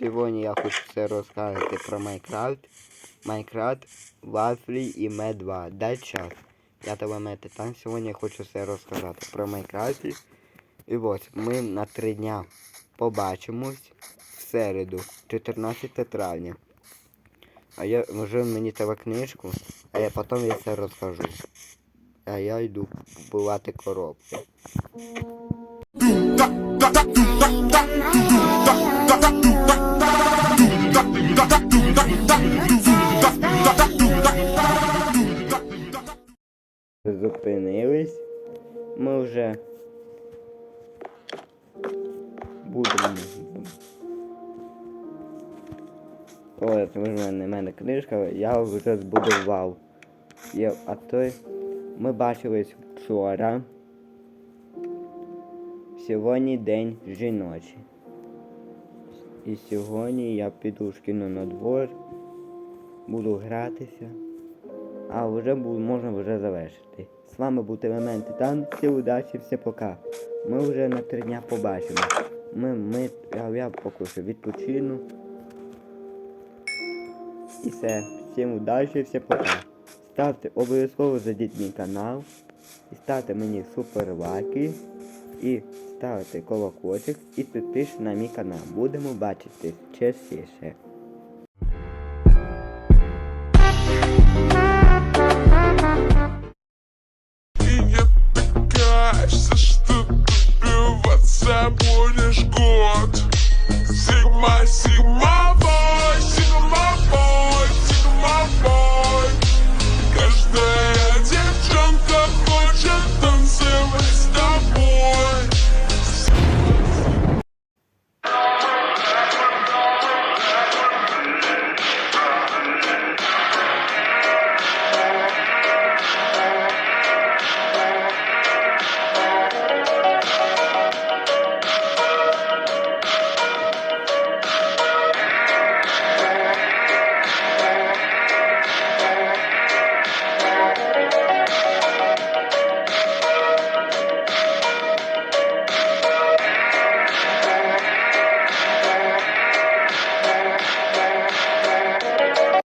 я хочу все розказати про Майнкрафт. Майнкрафт, Вафлі і Ме 2. Дай час. Я тебе мете там сьогодні хочу все розказати про Майнкрафт. І ось ми на три дня побачимось в середу, 14 травня. А я вже мені тебе книжку, а я потім я все розкажу. А я йду купувати коробки. Зупинились. Ми вже будемо. Ой, це в мене, книжка, я вже збудував. Я, а той ми бачились вчора. Сьогодні день жіночий. І сьогодні я піду в шкіну на двор, буду гратися. А вже буду, можна вже завершити. З вами був Елемент Титан. Всі удачі, все пока. Ми вже на три дня побачимо. Ми, ми, я, я поки що відпочину. І все. Всім удачі, все пока. Ставте обов'язково зайдіть мій канал. І ставте мені супер лайки. І ставте колокольчик і підпишіть на мій канал. Будемо бачити частіше. будешь год Сигма, Сигма